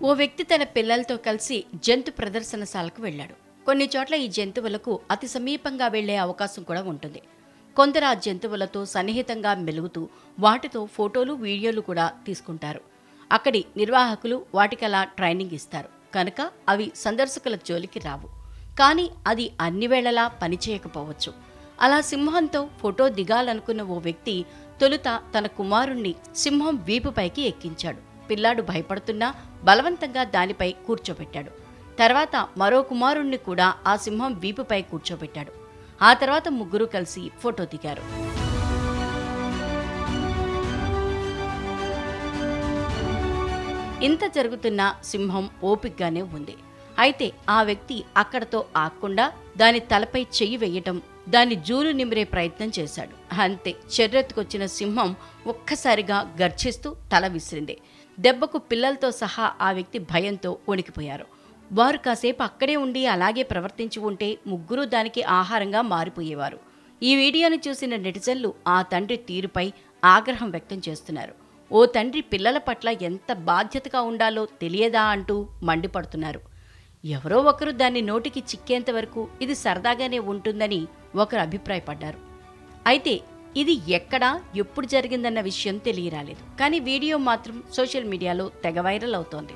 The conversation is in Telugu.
ఓ వ్యక్తి తన పిల్లలతో కలిసి జంతు ప్రదర్శనశాలకు వెళ్ళాడు. కొన్ని చోట్ల ఈ జంతువులకు అతి సమీపంగా వెళ్ళే అవకాశం కూడా ఉంటుంది. కొందరు ఆ జంతువులతో సన్నిహితంగా మెలుగుతూ వాటితో ఫోటోలు వీడియోలు కూడా తీసుకుంటారు. అక్కడి నిర్వాహకులు వాటికలా ట్రైనింగ్ ఇస్తారు. కనుక అవి సందర్శకుల జోలికి రావు. కానీ అది అన్ని వేళలా పనిచేయకపోవచ్చు అలా సింహంతో ఫోటో దిగాలనుకున్న ఓ వ్యక్తి తొలుత తన కుమారుణ్ణి సింహం వీపుపైకి ఎక్కించాడు. పిల్లాడు భయపడుతున్నా బలవంతంగా దానిపై కూర్చోబెట్టాడు. తర్వాత మరో కుమారుణ్ణి కూడా ఆ సింహం వీపుపై కూర్చోబెట్టాడు. ఆ తర్వాత ముగ్గురు కలిసి ఫోటో దిగారు. ఇంత జరుగుతున్న సింహం ఓపిగ్గానే ఉంది. అయితే ఆ వ్యక్తి అక్కడతో ఆగకుండా దాని తలపై చెయ్యి వేయటం దాని జూలు నిమిరే ప్రయత్నం చేశాడు. అంతే చెర్రెత్తుకొచ్చిన సింహం ఒక్కసారిగా గర్జిస్తూ తల విసిరింది. దెబ్బకు పిల్లలతో సహా ఆ వ్యక్తి భయంతో వణికిపోయారు. వారు కాసేపు అక్కడే ఉండి అలాగే ప్రవర్తించి ఉంటే ముగ్గురు దానికి ఆహారంగా మారిపోయేవారు. ఈ వీడియోను చూసిన నెటిజన్లు ఆ తండ్రి తీరుపై ఆగ్రహం వ్యక్తం చేస్తున్నారు. ఓ తండ్రి పిల్లల పట్ల ఎంత బాధ్యతగా ఉండాలో తెలియదా అంటూ మండిపడుతున్నారు. ఎవరో ఒకరు దాన్ని నోటికి చిక్కేంత వరకు ఇది సరదాగానే ఉంటుందని ఒకరు అభిప్రాయపడ్డారు. అయితే ఇది ఎక్కడ ఎప్పుడు జరిగిందన్న విషయం తెలియరాలేదు. కానీ వీడియో మాత్రం సోషల్ మీడియాలో తెగ వైరల్ అవుతోంది.